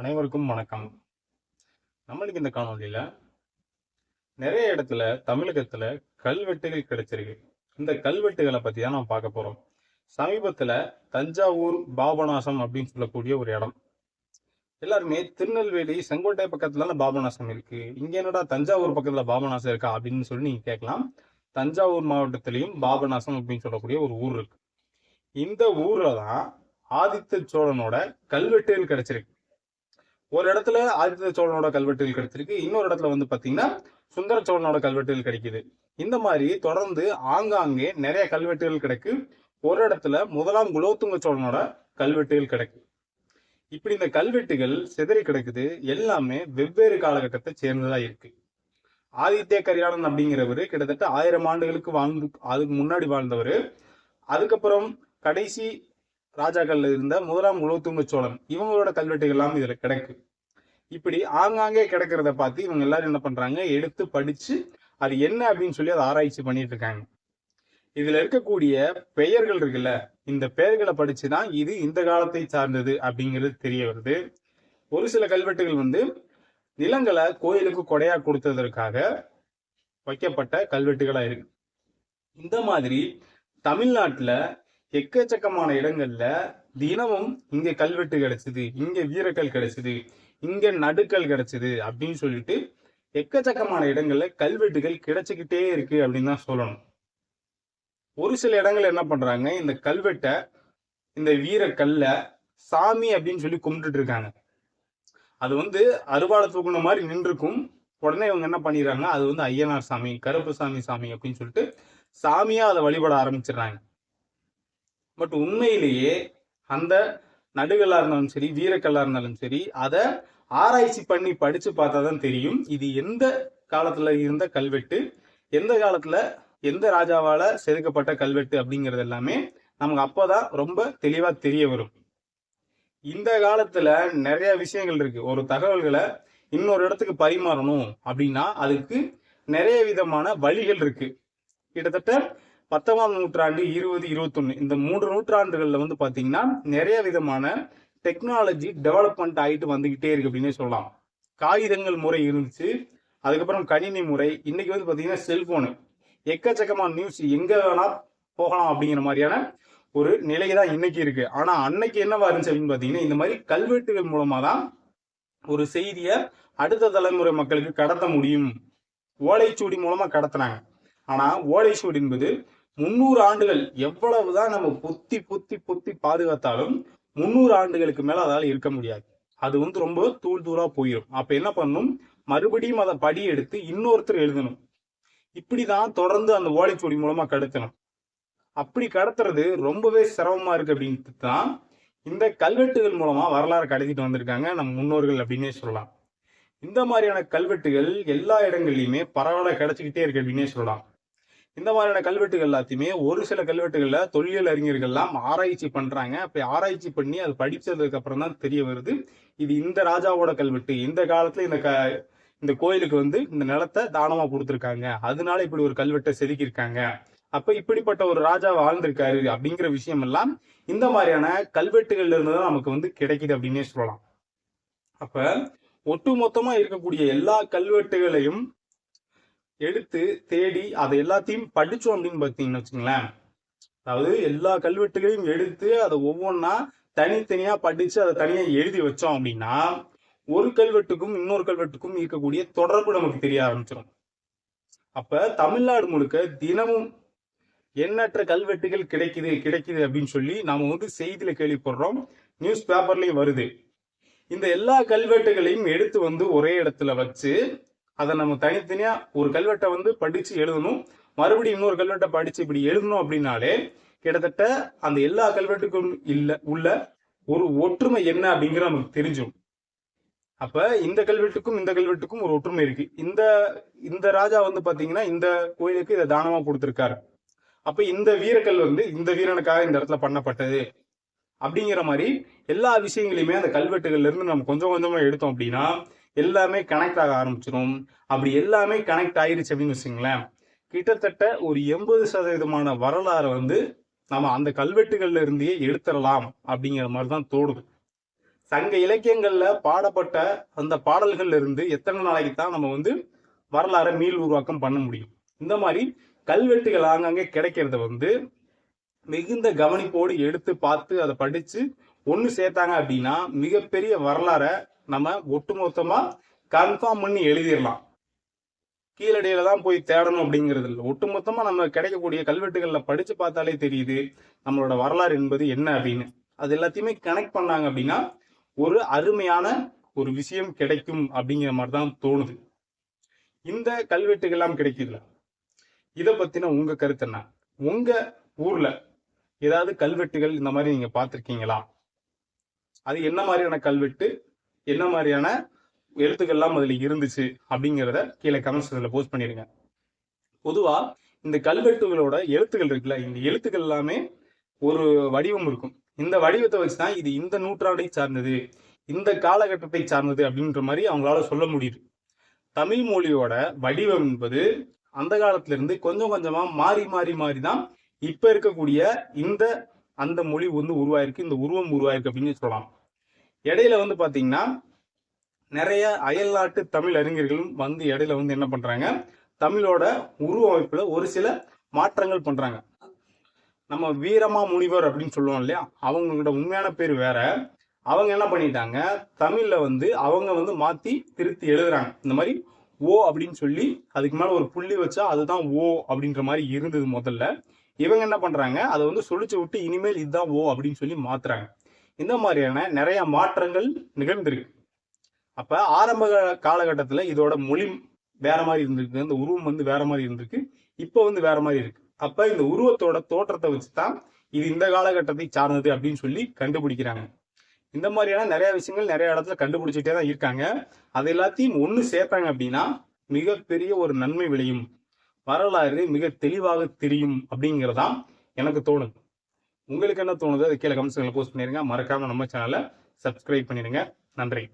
அனைவருக்கும் வணக்கம். நம்மளுக்கு இந்த காணொலியில நிறைய இடத்துல தமிழகத்துல கல்வெட்டுகள் கிடைச்சிருக்கு. இந்த கல்வெட்டுகளை பத்தி தான் நம்ம பார்க்க போறோம். சமீபத்துல தஞ்சாவூர் பாபநாசம் அப்படின்னு சொல்லக்கூடிய ஒரு இடம். எல்லாருமே திருநெல்வேலி செங்கோட்டை பக்கத்துல பாபநாசம் இருக்கு. இங்க என்னடா தஞ்சாவூர் பக்கத்துல பாபநாசம் இருக்கா அப்படின்னு சொல்லி நீங்க கேட்கலாம். தஞ்சாவூர் மாவட்டத்திலையும் பாபநாசம் அப்படின்னு சொல்லக்கூடிய ஒரு ஊர் இருக்கு. இந்த ஊர்ல தான் ஆதித்த சோழனோட கல்வெட்டுகள் கிடைச்சிருக்கு. ஒரு இடத்துல ஆதித்த சோழனோட கல்வெட்டுகள் கிடைச்சிருக்கு. இன்னொரு இடத்துல வந்து பாத்தீங்கன்னா சுந்தர சோழனோட கல்வெட்டுகள் கிடைக்குது. இந்த மாதிரி தொடர்ந்து ஆங்காங்கே நிறைய கல்வெட்டுகள் கிடைக்கு. ஒரு இடத்துல முதலாம் குலோத்துங்க சோழனோட கல்வெட்டுகள் கிடைக்கு. இப்படி இந்த கல்வெட்டுகள் சிதறி கிடக்குது. எல்லாமே வெவ்வேறு காலகட்டத்தை சேர்ந்ததா இருக்கு. ஆதித்ய கரிகாலன் அப்படிங்கிறவரு கிட்டத்தட்ட ஆயிரம் ஆண்டுகளுக்கு வாழ்ந்து அதுக்கு முன்னாடி வாழ்ந்தவர். அதுக்கப்புறம் கடைசி ராஜாக்கள் இருந்த முதலாம் குலோத்துங்க சோழன் இவங்களோட கல்வெட்டுகள் எல்லாம் இதுல கிடைக்கு. இப்படி ஆங்காங்கே கிடைக்கிறத பார்த்து இவங்க எல்லாரும் என்ன பண்றாங்க? எடுத்து படிச்சு அது என்ன அப்படின்னு சொல்லி அதை ஆராய்ச்சி பண்ணிட்டு இருக்காங்க. இதுல இருக்கக்கூடிய பெயர்கள் இருக்குல்ல இந்த பெயர்களை படிச்சுதான் இது இந்த காலத்தை சார்ந்தது அப்படிங்கிறது தெரிய வருது. ஒரு சில கல்வெட்டுகள் வந்து நிலங்களை கோயிலுக்கு கொடையா கொடுத்ததற்காக வைக்கப்பட்ட கல்வெட்டுகளா இருக்கு. இந்த மாதிரி தமிழ்நாட்டுல எக்கச்சக்கமான இடங்கள்ல தினமும் இங்க கல்வெட்டு கிடைச்சது இங்க வீரக்கல் கிடைச்சது இங்க நடுக்கல் கிடைச்சது அப்படின்னு சொல்லிட்டு எக்கச்சக்கமான இடங்கள்ல கல்வெட்டுகள் கிடைச்சிக்கிட்டே இருக்கு அப்படின்னு தான் சொல்லணும். ஒரு சில இடங்கள் என்ன பண்றாங்க இந்த கல்வெட்டை இந்த வீரக்கல்ல சாமி அப்படின்னு சொல்லி கும்பிட்டுட்டு இருக்காங்க. அது வந்து அறுவாடை தூக்குன மாதிரி நின்றுக்கும். உடனே இவங்க என்ன பண்ணிடுறாங்க அது வந்து ஐயனார் சாமி கருப்பு சாமி சாமி அப்படின்னு சொல்லிட்டு சாமியா அதை வழிபட ஆரம்பிச்சிடுறாங்க. பட் உண்மையிலேயே அந்த நடுகளாக இருந்தாலும் சரி வீரக்கல்லாக இருந்தாலும் சரி அதை ஆராய்ச்சி பண்ணி படிச்சு பார்த்தா தான் தெரியும். இது எந்த காலத்துல இருந்த கல்வெட்டு? எந்த காலத்துல எந்த ராஜாவால் செதுக்கப்பட்ட கல்வெட்டு அப்படிங்கிறது எல்லாமே நமக்கு அப்போதான் ரொம்ப தெளிவா தெரிய வரும். இந்த காலத்துல நிறைய விஷயங்கள் இருக்கு. ஒரு தகவல்களை இன்னொரு இடத்துக்கு பரிமாறணும் அப்படின்னா அதுக்கு நிறைய விதமான வழிகள் இருக்கு. கிட்டத்தட்ட பத்தொன்பதாம் நூற்றாண்டு இருபது இருபத்தொன்னு. இந்த மூன்று நூற்றாண்டுகள்ல வந்து பாத்தீங்கன்னா நிறைய விதமான டெக்னாலஜி டெவலப்மெண்ட் ஆகிட்டு வந்துகிட்டே இருக்கு அப்படின்னே சொல்லலாம். காகிதங்கள் முறை இருந்துச்சு. அதுக்கப்புறம் கணினி முறை. இன்னைக்கு வந்து பாத்தீங்கன்னா செல்போனு எக்கச்சக்கமான நியூஸ் எங்க வேணா போகலாம் அப்படிங்கிற மாதிரியான ஒரு நிலை தான் இன்னைக்கு இருக்கு. ஆனா அன்னைக்கு என்னவா இருந்துச்சு அப்படின்னு பாத்தீங்கன்னா இந்த மாதிரி கல்வெட்டுகள் மூலமா தான் ஒரு செய்தியை அடுத்த தலைமுறை மக்களுக்கு கடத்த முடியும். ஓலைச்சுவடி மூலமா கடத்தினாங்க. ஆனா ஓலைச்சுவடி என்பது முன்னூறு ஆண்டுகள் எவ்வளவுதான் நம்ம பொத்தி பொத்தி பொத்தி பாதுகாத்தாலும் முன்னூறு ஆண்டுகளுக்கு மேல அதால இருக்க முடியாது. அது வந்து ரொம்ப தூள் தூளா போயிடும் அப்ப என்ன பண்ணணும் மறுபடியும் அதை படி எடுத்து இன்னொருத்தர் எழுதணும். இப்படிதான் தொடர்ந்து அந்த ஓலைச்சுவடி மூலமா கடத்தணும். அப்படி கடத்துறது ரொம்பவே சிரமமா இருக்கு அப்படின்ட்டு தான் இந்த கல்வெட்டுகள் மூலமா வரலாறு கடத்திட்டு வந்திருக்காங்க நம்ம முன்னோர்கள் அப்படின்னே சொல்லலாம். இந்த மாதிரியான கல்வெட்டுகள் எல்லா இடங்கள்லையுமே பரவலாக கிடைச்சிக்கிட்டே இருக்கு அப்படின்னே சொல்லலாம். இந்த மாதிரியான கல்வெட்டுகள் எல்லாத்தையுமே ஒரு சில கல்வெட்டுகள்ல தொல்லியல் அறிஞர்கள்லாம் ஆராய்ச்சி பண்றாங்க. அப்படி ஆராய்ச்சி பண்ணி அது படிச்சதுக்கு அப்புறம் தான் தெரிய வருது. இது இந்த ராஜாவோட கல்வெட்டு. இந்த காலத்துல இந்த க இந்த கோயிலுக்கு வந்து இந்த நிலத்தை தானமா கொடுத்துருக்காங்க. அதனால இப்படி ஒரு கல்வெட்டை செதுக்கியிருக்காங்க. அப்ப இப்படிப்பட்ட ஒரு ராஜா வாழ்ந்திருக்காரு அப்படிங்கிற விஷயம் எல்லாம் இந்த மாதிரியான கல்வெட்டுகள்ல இருந்து தான் நமக்கு வந்து கிடைக்குது அப்படின்னே சொல்லலாம். அப்ப ஒட்டு மொத்தமா இருக்கக்கூடிய எல்லா கல்வெட்டுகளையும் எடுத்து தேடி அதை எல்லாத்தையும் படிச்சோம் அப்படின்னு பார்த்தீங்கன்னு வச்சுங்களேன் அதாவது எல்லா கல்வெட்டுகளையும் எடுத்து அதை ஒவ்வொன்றா தனித்தனியா படிச்சு அதை தனியா எழுதி வச்சோம் அப்படின்னா ஒரு கல்வெட்டுக்கும் இன்னொரு கல்வெட்டுக்கும் இருக்கக்கூடிய தொடர்பு நமக்கு தெரிய ஆரம்பிச்சிடும் அப்ப தமிழ்நாடு முழுக்க தினமும் எண்ணற்ற கல்வெட்டுகள் கிடைக்குது கிடைக்குது அப்படின்னு சொல்லி நாம வந்து செய்தியில கேள்விப்படுறோம். நியூஸ் பேப்பர்லயும் வருது. இந்த எல்லா கல்வெட்டுகளையும் எடுத்து வந்து ஒரே இடத்துல வச்சு அதை நம்ம தனித்தனியாக ஒரு கல்வெட்டை வந்து படித்து எழுதணும். மறுபடியும் இன்னொரு கல்வெட்டை படித்து இப்படி எழுதணும் அப்படின்னாலே கிட்டத்தட்ட அந்த எல்லா கல்வெட்டுக்கும் இல்லை உள்ள ஒரு ஒற்றுமை என்ன அப்படிங்கிற நமக்கு தெரிஞ்சிடும். அப்ப இந்த கல்வெட்டுக்கும் இந்த கல்வெட்டுக்கும் ஒரு ஒற்றுமை இருக்கு. இந்த இந்த ராஜா வந்து பாத்தீங்கன்னா இந்த கோயிலுக்கு இதை தானமா கொடுத்திருக்காரு. அப்ப இந்த வீரக்கல் வந்து இந்த வீரனுக்காக இந்த இடத்துல பண்ணப்பட்டது அப்படிங்கிற மாதிரி எல்லா விஷயங்களையுமே அந்த கல்வெட்டுகள்ல இருந்து நம்ம கொஞ்சம் கொஞ்சமா எடுத்தோம் அப்படின்னா எல்லாமே கனெக்ட் ஆக ஆரம்பிச்சிடும் அப்படி எல்லாமே கனெக்ட் ஆயிருச்சு அப்படின்னு வச்சுங்களேன் கிட்டத்தட்ட ஒரு எண்பது சதவீதமான வரலாறை வந்து நம்ம அந்த கல்வெட்டுகள்ல இருந்தே எடுத்துடலாம் அப்படிங்கிற மாதிரி தான் தோணுது. சங்க இலக்கியங்கள்ல பாடப்பட்ட அந்த பாடல்கள்ல இருந்து எத்தனை நாளைக்கு தான் நம்ம வந்து வரலாறை மீள் உருவாக்கம் பண்ண முடியும்? இந்த மாதிரி கல்வெட்டுகள் ஆங்காங்கே கிடைக்கிறத வந்து மிகுந்த கவனிப்போடு எடுத்து பார்த்து அதை படித்து ஒன்று சேர்த்தாங்க அப்படின்னா மிகப்பெரிய வரலாறை நம்ம ஒட்டுமொத்தமாக கன்ஃபார்ம் பண்ணி எழுதிடலாம். கீழடியில தான் போய் தேடணும் அப்படிங்கிறது இல்லை. ஒட்டுமொத்தமாக நம்ம கிடைக்கக்கூடிய கல்வெட்டுகளில் படித்து பார்த்தாலே தெரியுது நம்மளோட வரலாறு என்பது என்ன அப்படின்னு. அது எல்லாத்தையுமே கனெக்ட் பண்ணாங்க அப்படின்னா ஒரு அருமையான ஒரு விஷயம் கிடைக்கும் அப்படிங்கிற மாதிரி தான் தோணுது. இந்த கல்வெட்டுகள்லாம் கிடைக்குதுல. இதை பத்தின உங்க கருத்து என்ன? உங்க ஊர்ல ஏதாவது கல்வெட்டுகள் இந்த மாதிரி நீங்க பார்த்துருக்கீங்களா? அது என்ன மாதிரியான கல்வெட்டு என்ன மாதிரியான எழுத்துக்கள்லாம் அதில் இருந்துச்சு அப்படிங்கிறத கீழே கமெண்ட்ஸ்ல போஸ்ட் பண்ணிடுங்க பொதுவாக இந்த கல்வெட்டுகளோட எழுத்துக்கள் இருக்குல்ல இந்த எழுத்துக்கள் எல்லாமே ஒரு வடிவம் இருக்கும். இந்த வடிவத்தை வச்சு தான் இது இந்த நூற்றாண்டை சார்ந்தது இந்த காலகட்டத்தை சார்ந்தது அப்படின்ற மாதிரி அவங்களால சொல்ல முடியுது. தமிழ் மொழியோட வடிவம் என்பது அந்த காலத்துல இருந்து கொஞ்சம் கொஞ்சமா மாறி மாறி மாறி தான் இப்ப இருக்கக்கூடிய இந்த அந்த மொழி வந்து உருவாயிருக்கு. இந்த உருவம் உருவாயிருக்கு அப்படின்னு சொல்லலாம். இடையில வந்து பாத்தீங்கன்னா நிறைய அயல்நாட்டு தமிழ் அறிஞர்களும் வந்து இடையில வந்து என்ன பண்றாங்க தமிழோட உருவமைப்புல ஒரு சில மாற்றங்கள் பண்றாங்க. நம்ம வீரமா முனிவர் அப்படின்னு சொல்லுவோம் இல்லையா? அவங்களோட உண்மையான பேர் வேற. அவங்க என்ன பண்ணிட்டாங்க தமிழ்ல வந்து அவங்க வந்து மாத்தி திருத்தி எழுதுறாங்க. இந்த மாதிரி ஓ அப்படின்னு சொல்லி அதுக்கு மேல ஒரு புள்ளி வச்சா அதுதான் ஓ அப்படின்ற மாதிரி இருந்தது முதல்ல. இவங்க என்ன பண்ணுறாங்க அதை வந்து சொல்லிச்சு விட்டு இனிமேல் இதுதான் ஓ அப்படின்னு சொல்லி மாற்றுறாங்க இந்த மாதிரியான நிறைய மாற்றங்கள் நிகழ்ந்திருக்கு. அப்போ ஆரம்ப காலகட்டத்தில் இதோட மொழி வேற மாதிரி இருந்திருக்கு. இந்த உருவம் வந்து வேற மாதிரி இருந்திருக்கு. இப்போ வந்து வேற மாதிரி இருக்கு. அப்போ இந்த உருவத்தோட தோற்றத்தை வச்சு தான் இது இந்த காலகட்டத்தை சார்ந்தது அப்படின்னு சொல்லி கண்டுபிடிக்கிறாங்க. இந்த மாதிரியான நிறைய விஷயங்கள் நிறைய இடத்துல கண்டுபிடிச்சிட்டே தான் இருக்காங்க. அது எல்லாத்தையும் ஒன்று சேர்த்தாங்க அப்படின்னா மிகப்பெரிய ஒரு நன்மை விளையும். வரலாறு மிக தெளிவாக தெரியும் அப்படிங்கிறதான் எனக்கு தோணுது. உங்களுக்கு என்ன தோணுது? அது கீழே கமெண்ட்ஸ்களை போஸ்ட் பண்ணிடுங்க மறக்காமல் நம்ம சேனலை சப்ஸ்கிரைப் பண்ணிடுங்க. நன்றி.